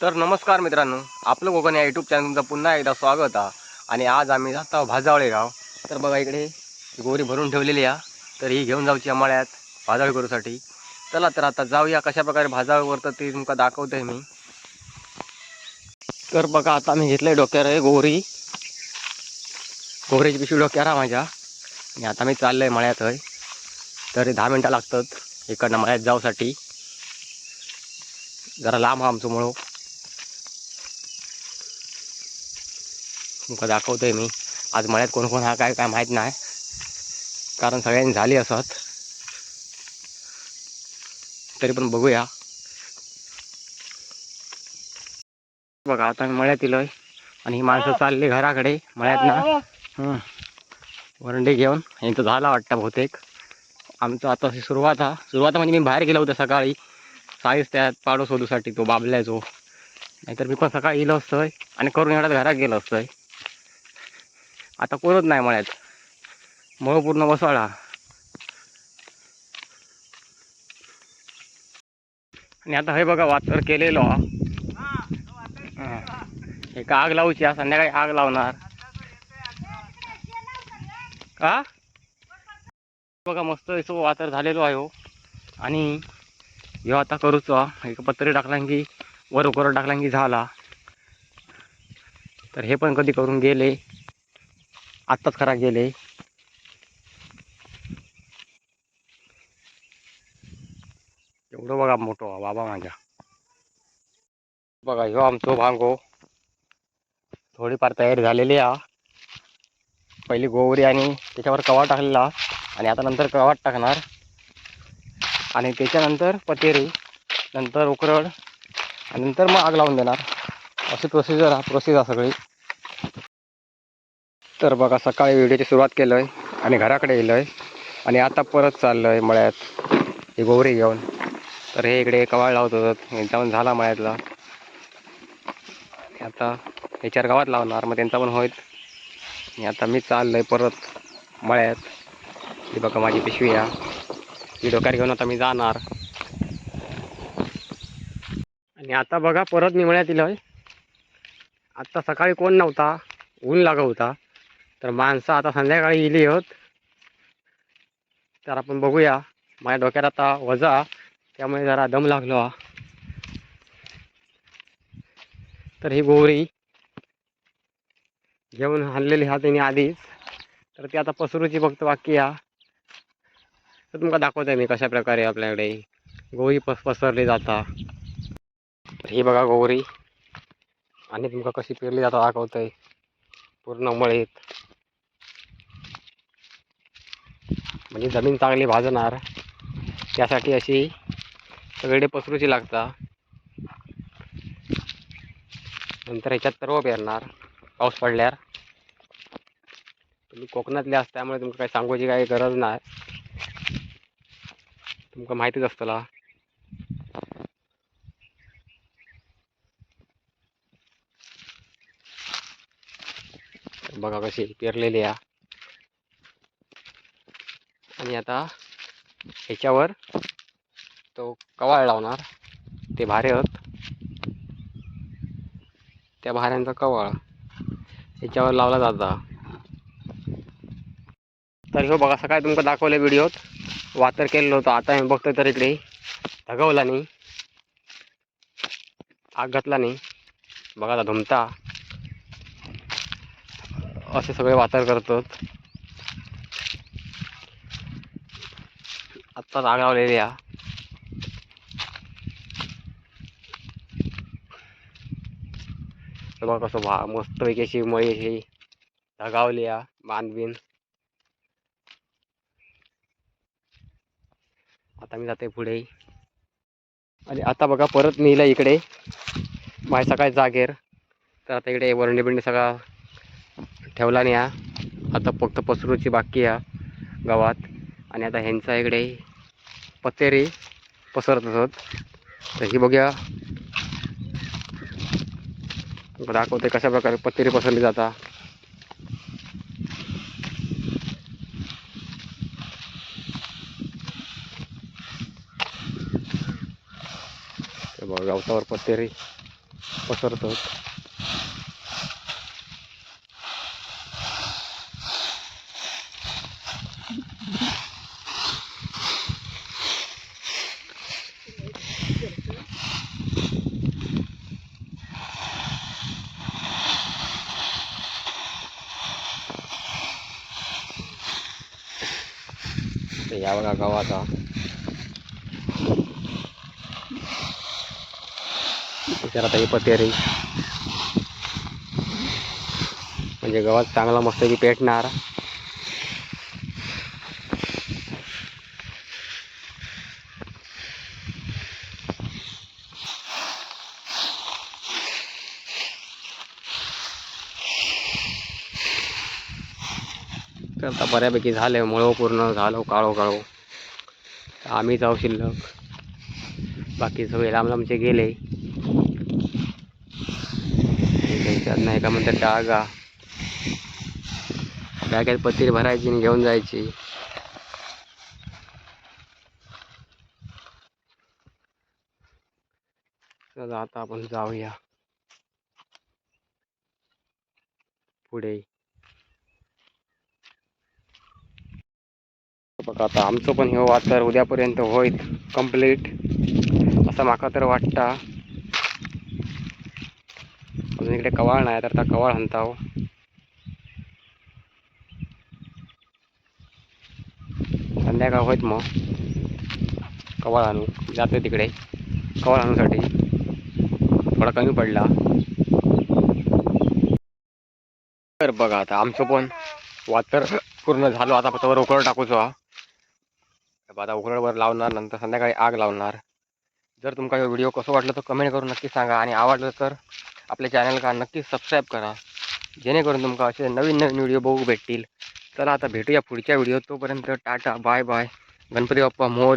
तर नमस्कार मित्रांनो आपलं कोकण या यूट्यूब चॅनल तुमचं पुन्हा एकदा स्वागत आहे. आणि आज आम्ही जात आहोत भाजावळे गाव तर बघा इकडे गोरी भरून ठेवलेली आहे. तर ही घेऊन जाऊची आम्हाळ्यात भाजावळी करूसाठी. चला तर आता जाऊया कशा प्रकारे भाजावळी करतात ते तुमका दाखवतोय मी. तर बघा आता मी घेतलंय डोक्यावर आहे गोरी. गोरीची पिशवी डोक्यावर आहे माझ्या. आणि आता मी चाललंय मळ्यात आहे तर दहा मिनटं लागतात इकडनं मळ्यात जाऊसाठी. जरा लांब हा आमचं मुळं. तुमका दाखवतोय मी. आज मळ्यात कोण कोण हा काय काय माहीत नाही. कारण सगळ्यांनी झाली असत. तरी पण बघूया. बघा आता मी मळ्यात येलोय. आणि ही माणसं चालली घराकडे मळ्यात ना वरंडी घेऊन. यांचं झाला वाटतं बहुतेक. आमचं आता सुरुवात हा. सुरुवात म्हणजे मी बाहेर गेलो होतो सकाळी. साईज त्यात पाडो शोधूसाठी तो बाबल्याचो नाहीतर मी पण सकाळी येलो असतोय. आणि करून एवढ्यात घरात गेलो असतोय. आता कोणच नाही मळ्यात मळ पूर्ण बसवाळा आणि आता हे बघा वातर केलेलो. हे. का आग लावूची हा संध्याकाळी आग लावणार. का बघा मस्त असं वातर झालेलो आहे हो. आणि ह्यो आता करूचो एक पत्रे टाकला की वर उकर टाकला की झाला. तर हे पण कधी करून गेले. आत्ताच खराब गेले. एवढं बघा मोठं बाबा माझ्या. बघा ह्यो आमचो भांगो हो. थोडीफार तयारी झालेली आहे. पहिली गोवरी आणि त्याच्यावर कवा टाकलेला. आणि आता नंतर कवाट टाकणार. आणि त्याच्यानंतर पतेरी नंतर उकरड आणि नंतर मग आग लावून देणार. अशी प्रोसिजर हा प्रोसेस आहे सगळी. तर बघा सकाळी व्हिडिओची सुरुवात केलं आहे आणि घराकडे येलो आहे आणि आता परत चाललो आहे मळ्यात. ही गोवरी घेऊन. तर हे इकडे कवाळ लावत होतं. जाऊन पण झाला मळ्यातला. आता हे चार गावात लावणार. मग त्यांचा पण होईल. आणि आता मी चाललो आहे परत मळ्यात. ही बघा माझी पिशवी या ही डोक्यात घेऊन आता मी जाणार. आणि आता बघा परत मी मळ्यात येलो आहे आत्ता सकाळी कोण नव्हता? ऊन लागत होता. तर माणसं आता संध्याकाळी इली होत. तर आपण बघूया. माझ्या डोक्यात आता वजा. त्यामुळे जरा दम लागलो हा. तर ही गोवरी घेऊन आणलेली हा त्यांनी आधीच. तर ती आता पसरूची फक्त बाकी हा. तर तुमका दाखवतोय मी कशा प्रकारे आपल्याकडे गोवरी पस पसरली जाता. तर ही बघा गोवरी. आणि तुमका कशी पेरली जाता दाखवतोय. पूर्ण मळीत. म्हणजे जमीन चांगली भाजणार त्यासाठी अशी सगळे पसरूची लागता. नंतर ह्याच्यात तरव पेरणार पाऊस पडल्यावर. तुम्ही कोकणातले असता त्यामुळे तुमका काही सांगूची काही गरज नाही. तुमका माहितीच असतला बघा कशी पेरलेली आहे. आणि आता ह्याच्यावर तो कवाळ लावणार. ते भारे आहेत. त्या भाऱ्यांचा कवाळ ह्याच्यावर लावला जाता. तर हो बघा सकाळी तुमका दाखवलं व्हिडिओत. वातर केलेलं होतं. आता मी बघतोय तर इकडे धगवला नाही. आग घातला नाही. बघा आता धुमता. असे सगळे वातर करतात. आत्ताच आग लावलेली बघा कसं भा मस्तपैकी अशी मळी अशी धगावली आहे बांधबीन आता मी जाते पुढे आणि आता बघा परत नेलं इकडे माझ्या सकाळी जागेर तर आता इकडे वरंडी बिंडी सगळा ठेवला नाही हा आता फक्त पसरूची बाकी आहे गावात आणि आता ह्यांचा इकडे पतेरी पसरत असत. तर ही बघ्या. दाखवते कशा प्रकारे पतेरी पसरली जाता. हे पत्तेरी गवतावर पतेरी ते या बघा गावाचा त्याच्यात आता हे पतेरी म्हणजे गव्हात चांगला मस्त की पेटणार. आता बऱ्यापैकी झालं मुळं पूर्ण झालो काळो काळो. आम्ही जाऊ शिल्लक. बाकी सगळे लांब लांबचे गेले त्याच्यात नाही का म्हणतात डागा. बॅगेत पत्ती भरायची आणि घेऊन जायची. आता आपण जाऊया. पुढे. बघा आता आमचं पण हे वातर उद्यापर्यंत होईत कंप्लीट असं माका तर वाटता. अजून इकडे कवाळ नाही तर आता कवाळ हाणताव हो. संध्याकाळ होईत मग. कवाळ आणू जातो तिकडे. कवाळ आणूसाठी थोडा कमी पडला. तर बघा आता आमचं पण वातर पूर्ण झालो. आता फक्त वर टाकूचो हा. आता उघडवर लावणार नंतर संध्याकाळी आग लावणार. जर तुमका हा व्हिडिओ कसं वाटलं तर कमेंट करून नक्की सांगा आणि आवडलं तर आपल्या चॅनलला नक्की सबस्क्राईब करा. जेणेकरून तुमका असे नवीन नवीन व्हिडिओ बघू भेटतील. चला आता भेटूया पुढच्या व्हिडिओ तोपर्यंत tata bye bye Ganpati Bappa मोर